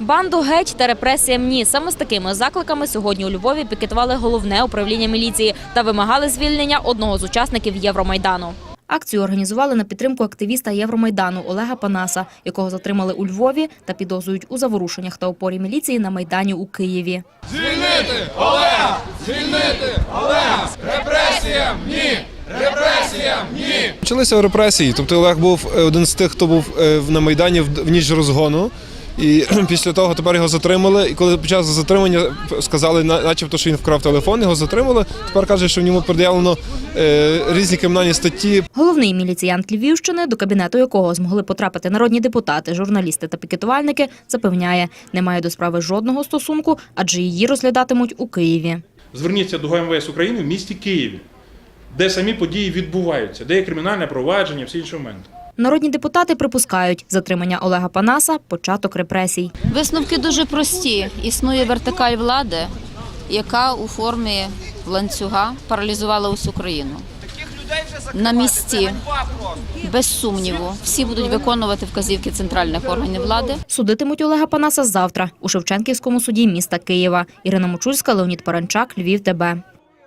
Банду геть та репресіям ні. Саме з такими закликами сьогодні у Львові пікетували головне управління міліції та вимагали звільнення одного з учасників Євромайдану. Акцію організували на підтримку активіста Євромайдану Олега Панаса, якого затримали у Львові та підозрюють у заворушеннях та опорі міліції на майдані у Києві. Почалися репресії. Тобто Олег був е, один з тих, хто був е, на Майдані в в ніч розгону. І після того тепер його затримали. І коли під час затримання сказали, начебто, що він вкрав телефон, його затримали. Тепер каже, що в ньому пред'явлено е, різні кримінальні статті. Головний міліціянт Львівщини, до кабінету якого змогли потрапити народні депутати, журналісти та пікетувальники, запевняє, не має до справи жодного стосунку, адже її розглядатимуть у Києві. Зверніться до ГМВС України в місті Києві, де самі події відбуваються, де є кримінальне провадження, всі інші моменти. Народні депутати припускають, затримання Олега Панаса – початок репресій. Висновки дуже прості. Існує вертикаль влади, яка у формі ланцюга паралізувала усю країну. На місці, без сумніву, всі будуть виконувати вказівки центральних органів влади. Судитимуть Олега Панаса завтра у Шевченківському суді міста Києва. Ірина Мочульська, Леонід Паранчак, Львів ТБ.